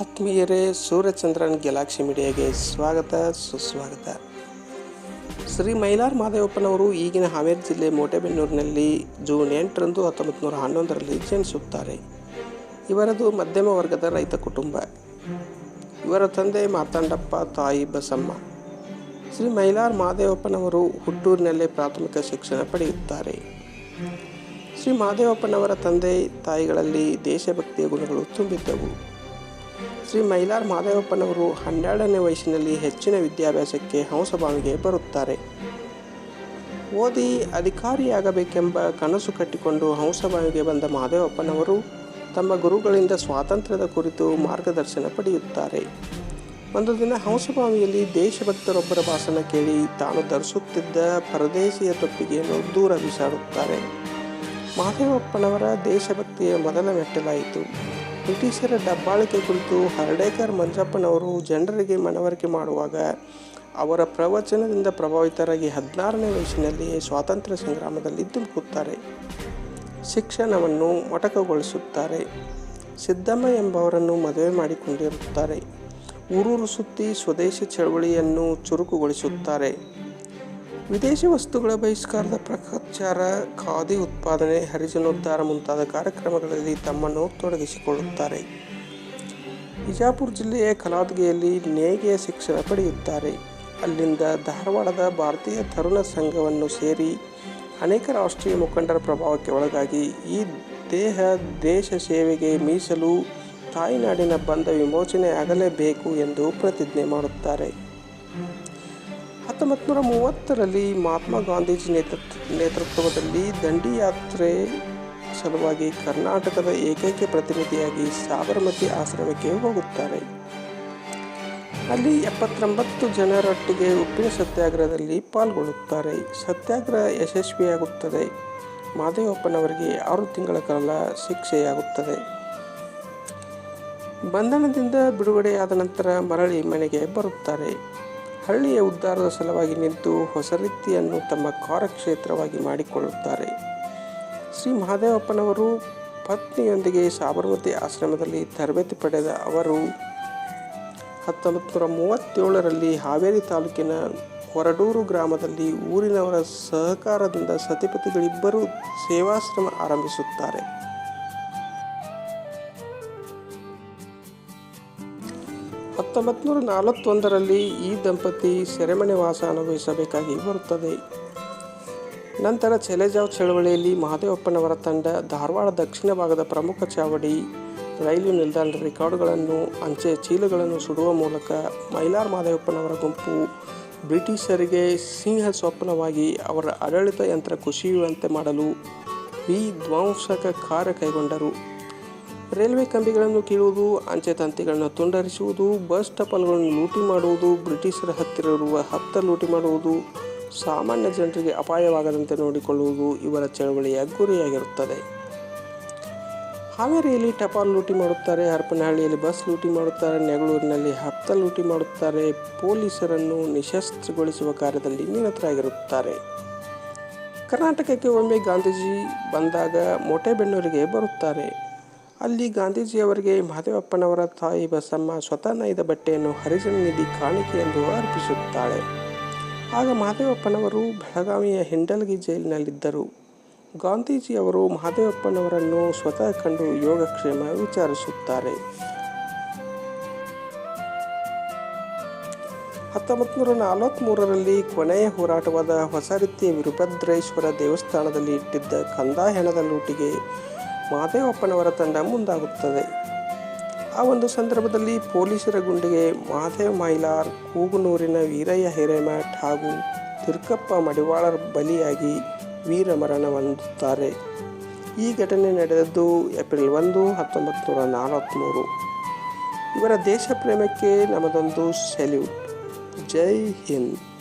ಆತ್ಮೀಯರೇ, ಸೂರ್ಯಚಂದ್ರನ್ ಗ್ಯಾಲಾಕ್ಸಿ ಮೀಡಿಯಾಗೆ ಸ್ವಾಗತ, ಸುಸ್ವಾಗತ. ಶ್ರೀ ಮೈಲಾರ್ ಮಾದೇವಪ್ಪನವರು ಈಗಿನ ಹಾವೇರಿ ಜಿಲ್ಲೆ ಮೋಟೆಬೆನ್ನೂರಿನಲ್ಲಿ ಜೂನ್ ಎಂಟರಂದು ಹತ್ತೊಂಬತ್ತು ನೂರ ಹನ್ನೊಂದರಲ್ಲಿ ಜನಿಸುತ್ತಾರೆ. ಇವರದು ಮಧ್ಯಮ ವರ್ಗದ ರೈತ ಕುಟುಂಬ. ಇವರ ತಂದೆ ಮಾತಾಂಡಪ್ಪ, ತಾಯಿ ಬಸಮ್ಮ. ಶ್ರೀ ಮೈಲಾರ್ ಮಾದೇವಪ್ಪನವರು ಹುಟ್ಟೂರಿನಲ್ಲೇ ಪ್ರಾಥಮಿಕ ಶಿಕ್ಷಣ ಪಡೆಯುತ್ತಾರೆ. ಶ್ರೀ ಮಾದೇವಪ್ಪನವರ ತಂದೆ ತಾಯಿಗಳಲ್ಲಿ ದೇಶಭಕ್ತಿಯ ಗುಣಗಳು ತುಂಬಿದ್ದವು. ಶ್ರೀ ಮೈಲಾರ್ ಮಾದೇವಪ್ಪನವರು ಹನ್ನೆರಡನೇ ವಯಸ್ಸಿನಲ್ಲಿ ಹೆಚ್ಚಿನ ವಿದ್ಯಾಭ್ಯಾಸಕ್ಕೆ ಹಂಸಭಾವಿಗೆ ಬರುತ್ತಾರೆ. ಓದಿ ಅಧಿಕಾರಿಯಾಗಬೇಕೆಂಬ ಕನಸು ಕಟ್ಟಿಕೊಂಡು ಹಂಸಭಾವಿಗೆ ಬಂದ ಮಾದೇವಪ್ಪನವರು ತಮ್ಮ ಗುರುಗಳಿಂದ ಸ್ವಾತಂತ್ರ್ಯದ ಕುರಿತು ಮಾರ್ಗದರ್ಶನ ಪಡೆಯುತ್ತಾರೆ. ಒಂದು ದಿನ ಹಂಸಭಾವಿಯಲ್ಲಿ ದೇಶಭಕ್ತರೊಬ್ಬರ ಭಾಷಣ ಕೇಳಿ ತಾನು ಧರಿಸುತ್ತಿದ್ದ ಪರದೇಶಿಯ ತೊಪ್ಪಿಗೆಯನ್ನು ದೂರ ಬಿಸಾಡುತ್ತಾರೆ. ಮಾದೇವಪ್ಪನವರ ದೇಶಭಕ್ತಿಯ ಮೊದಲ ಮೆಟ್ಟಲಾಯಿತು. ಬ್ರಿಟಿಷರ ದಬ್ಬಾಳಿಕೆ ಕುರಿತು ಹರ್ಡೇಕರ್ ಮಂಜಪ್ಪನವರು ಜನರಿಗೆ ಮನವರಿಕೆ ಮಾಡುವಾಗ ಅವರ ಪ್ರವಚನದಿಂದ ಪ್ರಭಾವಿತರಾಗಿ ಹದಿನಾರನೇ ವಯಸ್ಸಿನಲ್ಲಿಯೇ ಸ್ವಾತಂತ್ರ್ಯ ಸಂಗ್ರಾಮದಲ್ಲಿ ಧುಮುಕುತ್ತಾರೆ ಶಿಕ್ಷಣವನ್ನು ಮೊಟಕಗೊಳಿಸುತ್ತಾರೆ. ಸಿದ್ದಮ್ಮ ಎಂಬವರನ್ನು ಮದುವೆ ಮಾಡಿಕೊಂಡಿರುತ್ತಾರೆ. ಊರೂರು ಸುತ್ತಿ ಸ್ವದೇಶಿ ಚಳವಳಿಯನ್ನು ಚುರುಕುಗೊಳಿಸುತ್ತಾರೆ. ವಿದೇಶಿ ವಸ್ತುಗಳ ಬಹಿಷ್ಕಾರದ ಪ್ರಚಾರ, ಖಾದಿ ಉತ್ಪಾದನೆ, ಹರಿಜನೋದ್ಧಾರ ಮುಂತಾದ ಕಾರ್ಯಕ್ರಮಗಳಲ್ಲಿ ತಮ್ಮನ್ನು ತೊಡಗಿಸಿಕೊಳ್ಳುತ್ತಾರೆ. ಬಿಜಾಪುರ ಜಿಲ್ಲೆಯ ಕಲಾದ್ಗೆಯಲ್ಲಿ ನೇಯ್ಗೆಯ ಶಿಕ್ಷಣ ಪಡೆಯುತ್ತಾರೆ. ಅಲ್ಲಿಂದ ಧಾರವಾಡದ ಭಾರತೀಯ ತರುಣ ಸಂಘವನ್ನು ಸೇರಿ ಅನೇಕ ರಾಷ್ಟ್ರೀಯ ಮುಖಂಡರ ಪ್ರಭಾವಕ್ಕೆ ಒಳಗಾಗಿ ಈ ದೇಹ, ದೇಶ ಸೇವೆಗೆ ಮೀಸಲು ತಾಯಿನಾಡಿನ ಬಂಧ ವಿಮೋಚನೆ ಆಗಲೇಬೇಕು ಎಂದು ಪ್ರತಿಜ್ಞೆ ಮಾಡುತ್ತಾರೆ. ಹತ್ತೊಂಬತ್ತು ನೂರ ಮೂವತ್ತರಲ್ಲಿ ಮಹಾತ್ಮ ಗಾಂಧೀಜಿ ನೇತೃತ್ವ, ನೇತೃತ್ವದಲ್ಲಿ ದಂಡಿ ಯಾತ್ರೆ ಸಲುವಾಗಿ ಕರ್ನಾಟಕದ ಏಕೈಕ ಪ್ರತಿನಿಧಿಯಾಗಿ ಸಾಬರಮತಿ ಆಶ್ರಮಕ್ಕೆ ಹೋಗುತ್ತಾರೆ. ಅಲ್ಲಿ ಎಪ್ಪತ್ತೊಂಬತ್ತು ಜನರೊಟ್ಟಿಗೆ ಉಪ್ಪಿನ ಸತ್ಯಾಗ್ರಹದಲ್ಲಿ ಪಾಲ್ಗೊಳ್ಳುತ್ತಾರೆ. ಸತ್ಯಾಗ್ರಹ ಯಶಸ್ವಿಯಾಗುತ್ತದೆ. ಮಾದೇವಪ್ಪನವರಿಗೆ ಆರು ತಿಂಗಳ ಕಾಲ ಶಿಕ್ಷೆಯಾಗುತ್ತದೆ. ಬಂಧನದಿಂದ ಬಿಡುಗಡೆಯಾದ ನಂತರ ಮರಳಿ ಮನೆಗೆ ಬರುತ್ತಾರೆ. ಹಳ್ಳಿಯ ಉದ್ಧಾರದ ಸಲುವಾಗಿ ನಿಂತು ಹೊಸ ರೀತಿಯನ್ನು ತಮ್ಮ ಕಾರ್ಯಕ್ಷೇತ್ರವಾಗಿ ಮಾಡಿಕೊಳ್ಳುತ್ತಾರೆ. ಶ್ರೀ ಮಹಾದೇವಪ್ಪನವರು ಪತ್ನಿಯೊಂದಿಗೆ ಸಾಬರಮತಿ ಆಶ್ರಮದಲ್ಲಿ ತರಬೇತಿ ಪಡೆದ ಅವರು ಹತ್ತೊಂಬತ್ತು ನೂರ ಮೂವತ್ತೇಳರಲ್ಲಿ ಹಾವೇರಿ ತಾಲೂಕಿನ ಹೊರಡೂರು ಗ್ರಾಮದಲ್ಲಿ ಊರಿನವರ ಸಹಕಾರದಿಂದ ಸತಿಪತಿಗಳಿಬ್ಬರು ಸೇವಾಶ್ರಮ ಆರಂಭಿಸುತ್ತಾರೆ. ಹತ್ತೊಂಬತ್ತು ನೂರ ನಲವತ್ತೊಂದರಲ್ಲಿ ಈ ದಂಪತಿ ಸೆರೆಮನೆ ವಾಸ ಅನುಭವಿಸಬೇಕಾಗಿ ಬರುತ್ತದೆ. ನಂತರ ಚೆಲೆಜಾವ್ ಚಳವಳಿಯಲ್ಲಿ ಮಹಾದೇವಪ್ಪನವರ ತಂಡ ಧಾರವಾಡ ದಕ್ಷಿಣ ಭಾಗದ ಪ್ರಮುಖ ಚಾವಡಿ, ರೈಲು ನಿಲ್ದಾಣದ ರೆಕಾರ್ಡ್ಗಳನ್ನು, ಅಂಚೆ ಚೀಲಗಳನ್ನು ಸುಡುವ ಮೂಲಕ ಮೈಲಾರ್ ಮಹಾದೇವಪ್ಪನವರ ಗುಂಪು ಬ್ರಿಟಿಷರಿಗೆ ಸಿಂಹ ಸ್ವಪ್ನವಾಗಿ ಅವರ ಆಡಳಿತ ಯಂತ್ರ ಕುಸಿಯುವಂತೆ ಮಾಡಲು ಈ ಧ್ವಂಸಕ ಕಾರ್ಯ ಕೈಗೊಂಡರು. ರೈಲ್ವೆ ಕಂಬಿಗಳನ್ನು ಕೀಳುವುದು, ಅಂಚೆ ತಂತಿಗಳನ್ನು ತುಂಡರಿಸುವುದು, ಬಸ್ ಟಪಲ್ಗಳನ್ನು ಲೂಟಿ ಮಾಡುವುದು, ಬ್ರಿಟಿಷರ ಹತ್ತಿರ ಇರುವ ಹತ್ತ ಲೂಟಿ ಮಾಡುವುದು, ಸಾಮಾನ್ಯ ಜನರಿಗೆ ಅಪಾಯವಾಗದಂತೆ ನೋಡಿಕೊಳ್ಳುವುದು ಇವರ ಚಳವಳಿಯ ಗುರಿಯಾಗಿರುತ್ತದೆ. ಹಾವೇರಿಯಲ್ಲಿ ಟಪಾಲ್ ಲೂಟಿ ಮಾಡುತ್ತಾರೆ, ಹರಪನಹಳ್ಳಿಯಲ್ಲಿ ಬಸ್ ಲೂಟಿ ಮಾಡುತ್ತಾರೆ, ನೆಗಳೂರಿನಲ್ಲಿ ಹತ್ತ ಲೂಟಿ ಮಾಡುತ್ತಾರೆ, ಪೊಲೀಸರನ್ನು ನಿಶಸ್ತ್ರಗೊಳಿಸುವ ಕಾರ್ಯದಲ್ಲಿ ನಿರತರಾಗಿರುತ್ತಾರೆ. ಕರ್ನಾಟಕಕ್ಕೆ ಒಮ್ಮೆ ಗಾಂಧೀಜಿ ಬಂದಾಗ ಮೊಟೆಬೆನ್ನೂರಿಗೆ ಬರುತ್ತಾರೆ. ಅಲ್ಲಿ ಗಾಂಧೀಜಿಯವರಿಗೆ ಮಹದೇವಪ್ಪನವರ ತಾಯಿ ಬಸಮ್ಮ ಸ್ವತಃ ನೈದ ಬಟ್ಟೆಯನ್ನು ಹರಿಜನ ನಿಧಿ ಕಾಣಿಕೆ ಎಂದು ಅರ್ಪಿಸುತ್ತಾಳೆ. ಆಗ ಮಹದೇವಪ್ಪನವರು ಬೆಳಗಾವಿಯ ಹಿಂಡಲ್ಗಿ ಜೈಲಿನಲ್ಲಿದ್ದರು. ಗಾಂಧೀಜಿಯವರು ಮಹದೇವಪ್ಪನವರನ್ನು ಸ್ವತಃ ಕಂಡು ಯೋಗಕ್ಷೇಮ ವಿಚಾರಿಸುತ್ತಾರೆ. ಹತ್ತೊಂಬತ್ತು ನೂರ ನಲವತ್ತ್ಮೂರರಲ್ಲಿ ಕೊನೆಯ ಹೋರಾಟವಾದ ಹೊಸ ರೀತಿಯ ವಿರುಭದ್ರೇಶ್ವರ ದೇವಸ್ಥಾನದಲ್ಲಿ ಇಟ್ಟಿದ್ದ ಕಂದಾಯ ಹಣದ ಲೂಟಿಗೆ ಮಹದೇವಪ್ಪನವರ ತಂಡ ಮುಂದಾಗುತ್ತದೆ. ಆ ಒಂದು ಸಂದರ್ಭದಲ್ಲಿ ಪೊಲೀಸರ ಗುಂಡಿಗೆ ಮಾದೇವ್ ಮೈಲಾರ್ ಕೂಗುನೂರಿನ ವೀರಯ್ಯ ಹಿರೇಮಠ್ ಹಾಗೂ ತಿರ್ಕಪ್ಪ ಮಡಿವಾಳರ ಬಲಿಯಾಗಿ ವೀರ ಮರಣ ಹೊಂದುತ್ತಾರೆ. ಈ ಘಟನೆ ನಡೆದದ್ದು ಏಪ್ರಿಲ್ ಒಂದು ಹತ್ತೊಂಬತ್ತು ನೂರ ನಲವತ್ತ್ಮೂರು ಇವರ ದೇಶ ಪ್ರೇಮಕ್ಕೆ ನಮ್ಮದೊಂದು ಸೆಲ್ಯೂಟ್. ಜೈ ಹಿಂದ್.